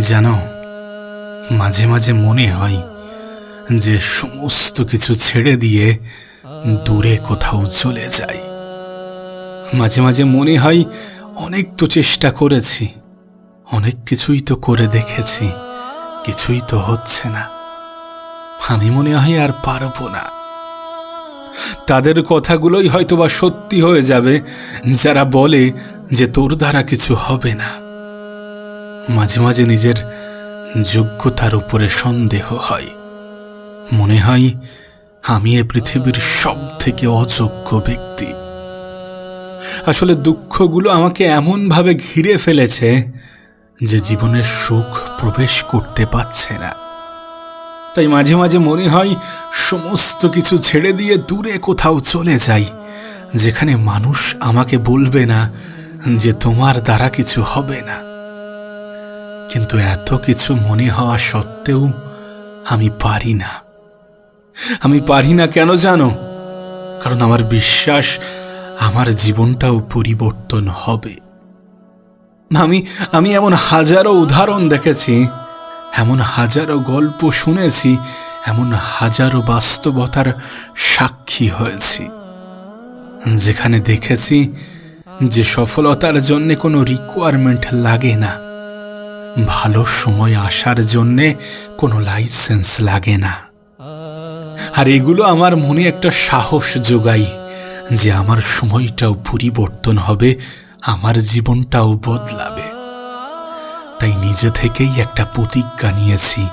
জানো মাঝে মাঝে মনে হয় যে সমস্ত কিছু ছেড়ে দিয়ে দূরে কোথাও চলে যাই। মাঝে মাঝে মনে হয় অনেক তো চেষ্টা করেছি, অনেক কিছুই তো করে দেখেছি, কিছুই তো হচ্ছে না। আমি মনে হয় আর পারব না। তাদের কথাগুলোই হয়তোবা সত্যি হয়ে যাবে, যারা বলে যে তোর দ্বারা কিছু হবে না। মাঝে মাঝে নিজের যোগ্যতার উপরে সন্দেহ হয়। মনে হয় আমি এ পৃথিবীর সব থেকে অযোগ্য ব্যক্তি। আসলে দুঃখগুলো আমাকে এমনভাবে ঘিরে ফেলেছে যে জীবনের সুখ প্রবেশ করতে পারছে না। তাই মাঝে মাঝে মনে হয় সমস্ত কিছু ছেড়ে দিয়ে দূরে কোথাও চলে যাই। যেখানে মানুষ আমাকে বলবে না যে তোমার দ্বারা কিছু হবে না। কিন্তু এত কিছু মনে হওয়া সত্ত্বেও আমি পারি না। আমি পারি না কেন জানো? কারণ আমার বিশ্বাস আমার জীবনটাও পরিবর্তন হবে। আমি আমি এমন হাজারো উদাহরণ দেখেছি এমন হাজারো গল্প শুনেছি, এমন হাজারো বাস্তবতার সাক্ষী হয়েছি, যেখানে দেখেছি যে সফলতার জন্য কোনো রিকোয়ারমেন্ট লাগে না, ভালো সময় আসার জন্যে কোনো লাইসেন্স লাগে না। আর এগুলো আমার মনে একটা সাহস যোগাই যে আমার সময়টাও পরিবর্তন হবে, আমার জীবনটাও বদলাবে। তাই নিজে থেকেই একটা প্রতিজ্ঞা নিয়েছি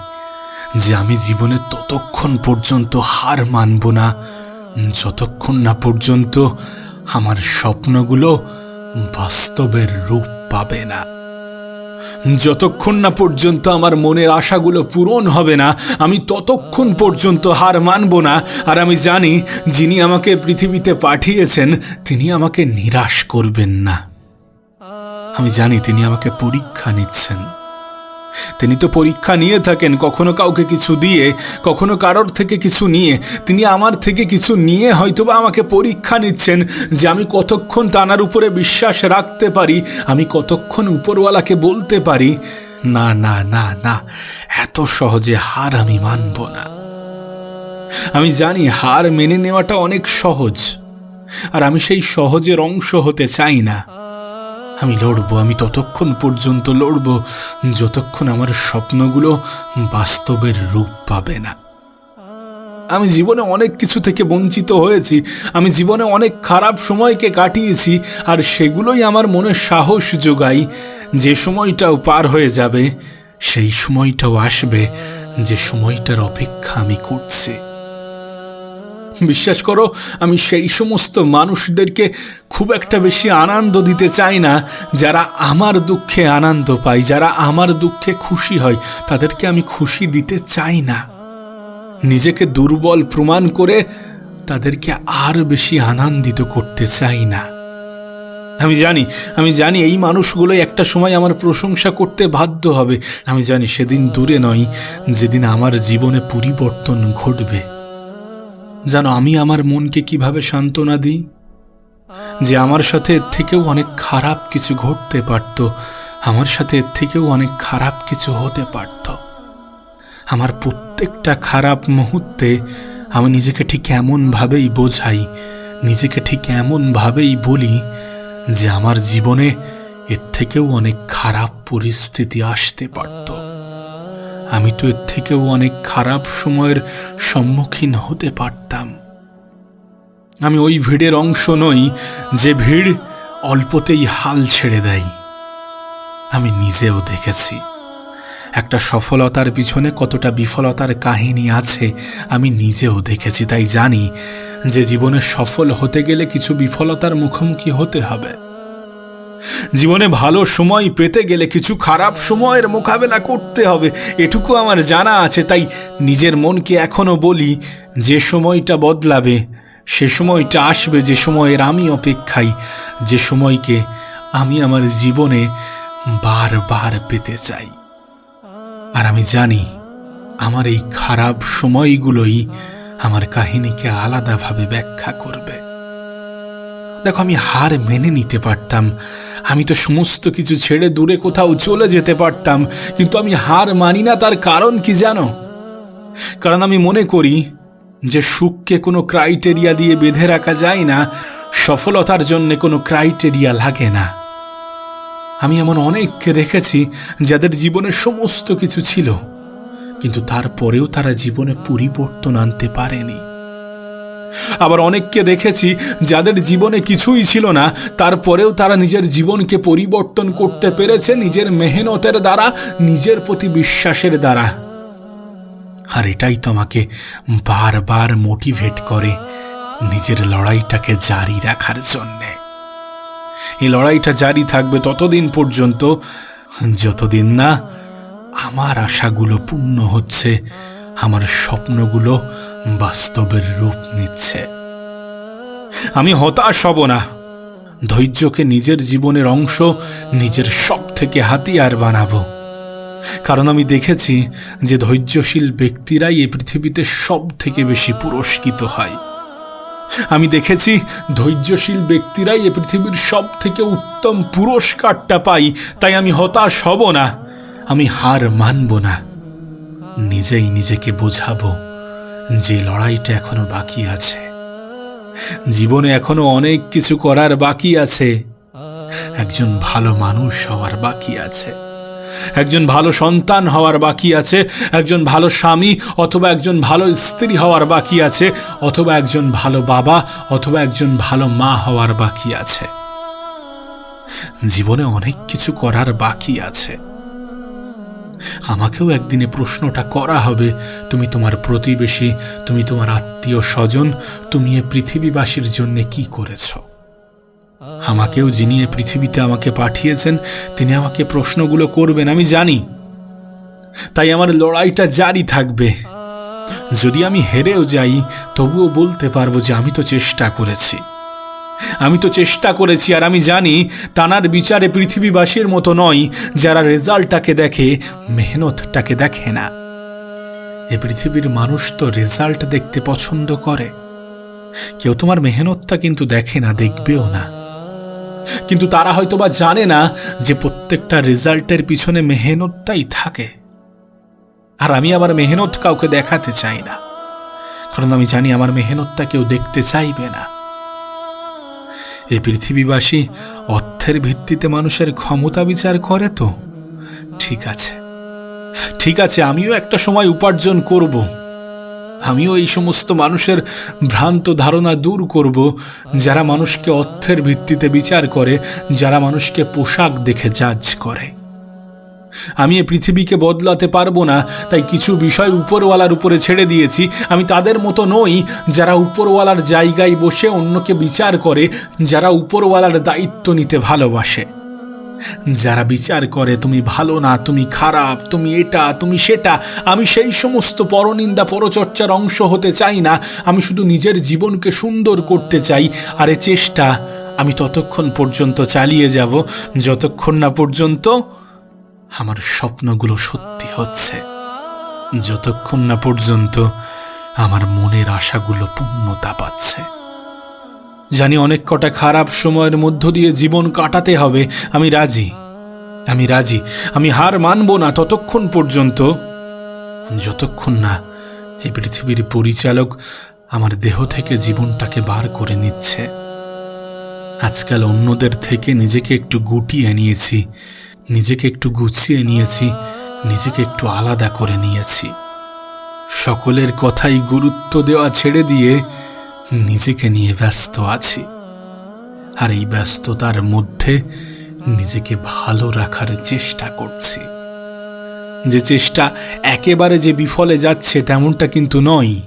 যে আমি জীবনে ততক্ষণ পর্যন্ত হার মানব না, যতক্ষণ না পর্যন্ত আমার স্বপ্নগুলো বাস্তবের রূপ পাবে না। যতক্ষণ না পর্যন্ত আমার মনের আশাগুলো পূরণ হবে না, আমি ততক্ষণ পর্যন্ত হার মানব না। আর আমি জানি যিনি আমাকে পৃথিবীতে পাঠিয়েছেন, তিনি আমাকে নিরাশ করবেন না। আমি জানি তিনি আমাকে পরীক্ষা নিচ্ছেন। তিনি তো পরীক্ষা নিয়ে থাকেন, কখনো কাউকে কিছু দিয়ে, কখনো কারোর থেকে কিছু নিয়ে। তিনি আমার থেকে কিছু নিয়ে হয়তোবা আমাকে পরীক্ষা নিচ্ছেন যে আমি কতক্ষণ তানার উপরে বিশ্বাস রাখতে পারি, আমি কতক্ষণ উপরওয়ালাকে বলতে পারি। না না না না, এত সহজে হার আমি মানব না। আমি জানি হার মেনে নেওয়াটা অনেক সহজ, আর আমি সেই সহজের অংশ হতে চাই না। আমি লড়বো, আমি ততক্ষণ পর্যন্ত লড়বো, যতক্ষণ আমার স্বপ্নগুলো বাস্তবের রূপ পাবে না। আমি জীবনে অনেক কিছু থেকে বঞ্চিত হয়েছি, আমি জীবনে অনেক খারাপ সময়কে কাটিয়েছি, আর সেগুলোই আমার মনে সাহস যোগাই যে সময়টাও পার হয়ে যাবে, সেই সময়টাও আসবে, যে সময়টার অপেক্ষা আমি করছি। বিশ্বাস করো, আমি সেই সমস্ত মানুষদেরকে খুব একটা বেশি আনন্দ দিতে চাই না, যারা আমার দুঃখে আনন্দ পায়, যারা আমার দুঃখে খুশি হয়, তাদেরকে আমি খুশি দিতে চাই না। নিজেকে দুর্বল প্রমাণ করে তাদেরকে আর বেশি আনন্দিত করতে চাই না। আমি জানি আমি জানি এই মানুষগুলোই একটা সময় আমার প্রশংসা করতে বাধ্য হবে। আমি জানি সেদিন দূরে নয়, যেদিন আমার জীবনে পরিবর্তন ঘটবে। জানো আমি আমার মনকে কীভাবে সান্ত্বনা দিই? যে আমার সাথে এর থেকেও অনেক খারাপ কিছু ঘটতে পারত, আমার সাথে এর থেকেও অনেক খারাপ কিছু হতে পারত। আমার প্রত্যেকটা খারাপ মুহূর্তে আমি নিজেকে ঠিক এমনভাবেই বোঝাই, নিজেকে ঠিক এমনভাবেই বলি যে আমার জীবনে এর থেকেও অনেক খারাপ পরিস্থিতি আসতে পারতো। আমি তো এর থেকেও অনেক খারাপ সময়ের সম্মুখীন হতে পারতাম। আমি ওই ভিড়ের অংশ নই, যে ভিড় অল্পতেই হাল ছেড়ে দেয়। আমি নিজেও দেখেছি। একটা সফলতার পিছনে কতটা বিফলতার কাহিনী আছে, আমি নিজেও দেখেছি, তাই জানি যে জীবনে সফল হতে গেলে কিছু বিফলতার মুখোমুখি হতে হবে। জীবনে ভালো সময় পেতে গেলে কিছু খারাপ সময়ের মোকাবেলা করতে হবে। এটুকু আমার জানা আছে, তাই নিজের মনকে এখনও বলি, যে সময়টা বদলাবে, সে সময়টা আসবে, যে সময়ের আমি অপেক্ষাই যে সময়কে আমি আমার জীবনে বারবার পেতে চাই। আর আমি জানি, আমার এই খারাপ সময়গুলোই আমার কাহিনীকে আলাদাভাবে ব্যাখ্যা করবে। দেখো, আমি হার মেনে নিতে পারতাম আমি তো সমস্ত কিছু ছেড়ে দূরে কোথাও চলে যেতে পারতাম, কিন্তু আমি হার মানি না, তার কারণ কি জানো? কারণ আমি মনে করি যে সুখকে কোনো ক্রাইটেরিয়া দিয়ে বেঁধে রাখা যায় না, সফলতার জন্য কোনো ক্রাইটেরিয়া লাগে না। আমি এমন অনেককে দেখেছি যাদের জীবনে সমস্ত কিছু ছিল, কিন্তু তারপরেও তারা জীবনে পরিবর্তন আনতে পারেনি। আবার অনেককে দেখেছি যাদের জীবনে কিছুই ছিল না, তারপরেও তারা নিজের জীবনকে পরিবর্তন করতে পেরেছে নিজের মেহনতের দ্বারা, নিজের প্রতি বিশ্বাসের দ্বারা। আর এটাই তো আমাকে বারবার মোটিভেট করে নিজের লড়াইটাকে জারি রাখার জন্যে। এই লড়াইটা জারি থাকবে ততদিন পর্যন্ত, যতদিন না আমার আশাগুলো পূর্ণ হচ্ছে, আমার স্বপ্নগুলো বাস্তবের রূপ নিচ্ছে। আমি হতাশ হব না। ধৈর্যকে নিজের জীবনের অংশ, নিজের সব থেকে হাতিয়ার বানাবো। কারণ আমি দেখেছি যে ধৈর্যশীল ব্যক্তিরাই এ পৃথিবীতে সব থেকে বেশি পুরস্কৃত হয়। আমি দেখেছি ধৈর্যশীল ব্যক্তিরাই এ পৃথিবীর সব থেকে উত্তম পুরস্কারটা পাই তাই আমি হতাশ হব না। আমি হার মানব না। নিজেই নিজেকে বোঝাবো। যে লড়াইটা এখনও বাকি আছে। জীবনে এখনও অনেক কিছু করার বাকি আছে। একজন ভালো মানুষ হওয়ার বাকি আছে। একজন ভালো সন্তান হওয়ার বাকি আছে। একজন ভালো স্বামী অথবা একজন ভালো স্ত্রী হওয়ার বাকি আছে। অথবা একজন ভালো বাবা অথবা একজন ভালো মা হওয়ার বাকি আছে। জীবনে অনেক কিছু করার বাকি আছে। আমাকেও একদিনে প্রশ্নটা করা হবে। তুমি তোমার প্রতিবেশী, তুমি তোমার আত্মীয় স্বজন, তুমি এ পৃথিবীবাসীর জন্য কি করেছ? আমাকেও যিনি এ পৃথিবীতে আমাকে পাঠিয়েছেন, তিনি আমাকে প্রশ্নগুলো করবেন, আমি জানি। তাই আমার লড়াইটা জারি থাকবে। যদি আমি হেরেও যাই, তবুও বলতে পারব যে আমি তো চেষ্টা করেছি। আমি তো চেষ্টা করেছি, আর আমি জানি টানার বিচারে পৃথিবীবাসীর মতো নয় যারা রেজাল্টটাকে দেখে, মেহনতটাকে দেখে না। এ পৃথিবীর মানুষ তো রেজাল্ট দেখতে পছন্দ করে। কেউ তোমার মেহনতটা কিন্তু দেখে না, দেখবেও না। কিন্তু তারা হয়তো বা জানে না যে প্রত্যেকটা রেজাল্টের পিছনে মেহনতটাই থাকে। আর আমি আমার মেহনত কাউকে দেখাতে চাই না। কারণ আমি জানি আমার মেহনতটা কেউ দেখতে চাইবে না। এই পৃথিবীবাসী অর্থের ভিত্তিতে মানুষের ক্ষমতা বিচার করে তো। ঠিক আছে। ঠিক আছে, আমিও একটা সময় উপার্জন করব। আমিও এই সমস্ত মানুষের ভ্রান্ত ধারণা দূর করব, যারা মানুষকে অর্থের ভিত্তিতে বিচার করে, যারা মানুষকে পোশাক দেখে জাজ করে। আমি এ পৃথিবীকে বদলাতে পারব না, তাই কিছু বিষয় উপরওয়ালার উপরে ছেড়ে দিয়েছি। আমি তাদের মতো নই যারা উপরওয়ালার জায়গায় বসে অন্যকে বিচার করে, যারা উপরওয়ালার দায়িত্ব নিতে ভালোবাসে। যারা বিচার করে, তুমি ভালো না, তুমি খারাপ, তুমি এটা, তুমি সেটা, আমি সেই সমস্ত পরনিন্দা পরচর্চার অংশ হতে চাই না, আমি শুধু নিজের জীবনকে সুন্দর করতে চাই, আর এ চেষ্টা আমি ততক্ষণ পর্যন্ত চালিয়ে যাব, যতক্ষণ না পর্যন্ত আমার স্বপ্নগুলো সত্যি হচ্ছে। যতক্ষণ না পর্যন্ত আমার মনের আশাগুলো পূর্ণতা পাচ্ছে। জানি অনেক কটা খারাপ সময়ের মধ্য দিয়ে জীবন কাটাতে হবে। আমি রাজি। আমি রাজি। আমি হার মানব না ততক্ষণ পর্যন্ত। যতক্ষণ না এই পৃথিবীর পরিচালক আমার দেহ থেকে জীবনটাকে বার করে নিচ্ছে। আজকাল অন্যদের থেকে নিজেকে একটু গুটিয়ে নিয়েছি। নিজেকে একটু গুছিয়ে নিয়েছি, নিজেকে একটু আলাদা করে নিয়েছি। সকলের কথাই গুরুত্ব দেওয়া ছেড়ে দিয়ে নিজেকে নিয়ে ব্যস্ত আছি। আর এই ব্যস্ততার মধ্যে নিজেকে ভালো রাখার চেষ্টা করছি। যে চেষ্টা একেবারে যে বিফলে যাচ্ছে তেমনটা কিন্তু নয়।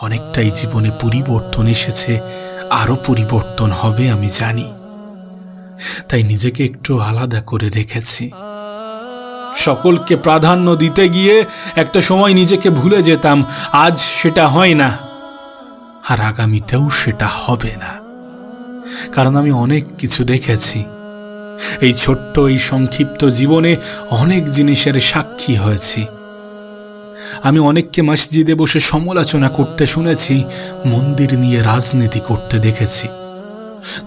অনেকটাই জীবনে পরিবর্তন এসেছে আরও পরিবর্তন হবে, আমি জানি। তাই নিজেকে একটু আলাদা করে রেখেছি। সকলকে প্রাধান্য দিতে গিয়ে একটা সময় নিজেকে ভুলে যেতাম, আজ সেটা হয় না। আর আগামীতেও সেটা হবে না। কারণ আমি অনেক কিছু দেখেছি। এই ছোট্ট, এই সংক্ষিপ্ত জীবনে অনেক জিনিসের সাক্ষী হয়েছি। আমি অনেককে মসজিদে বসে সমালোচনা করতে শুনেছি, মন্দির নিয়ে রাজনীতি করতে দেখেছি।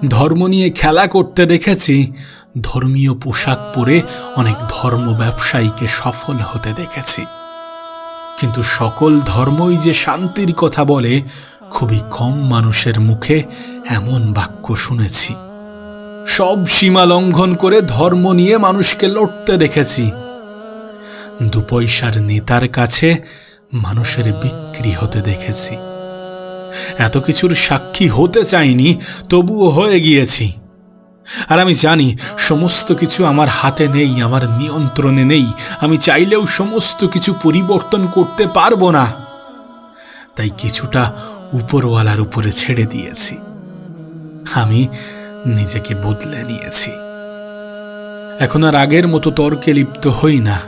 ধর্ম নিয়ে খেলা করতে দেখেছি। ধর্মীয় পোশাক পরে অনেক ধর্ম ব্যবসায়ীকে সফল হতে দেখেছি। কিন্তু সকল ধর্মই যে শান্তির কথা বলে, খুবই কম মানুষের মুখে এমন বাক্য শুনেছি। সব সীমা লঙ্ঘন করে ধর্ম নিয়ে মানুষকে লড়তে দেখেছি। দু পয়সার নেতার কাছে মানুষের বিক্রি হতে দেখেছি। এত কিছুর সাক্ষী হতে চাইনি, তবুও হয়ে গিয়েছি। আর আমি জানি, সমস্ত কিছু আমার হাতে নেই, আমার নিয়ন্ত্রণে নেই। আমি চাইলেও সমস্ত কিছু পরিবর্তন করতে পারব না। তাই কিছুটা উপরওয়ালার উপরে ছেড়ে দিয়েছি। আমি নিজেকে বদলে নিয়েছি। এখন আর আগের মতো তর্কে লিপ্ত হই না।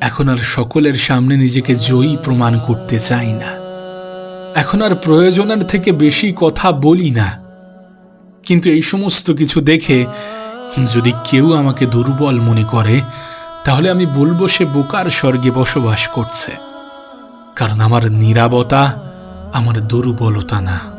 এখন আর সকলের সামনে নিজেকে জয়ী প্রমাণ করতে চাই না। এখন আর প্রয়োজনের থেকে বেশি কথা বলি না। কিন্তু এই সমস্ত কিছু দেখে যদি কেউ আমাকে দুর্বল মনে করে, তাহলে আমি বলব সে বোকার স্বর্গে বসবাস করছে। কারণ আমার নিরাবতা আমার দুর্বলতা না।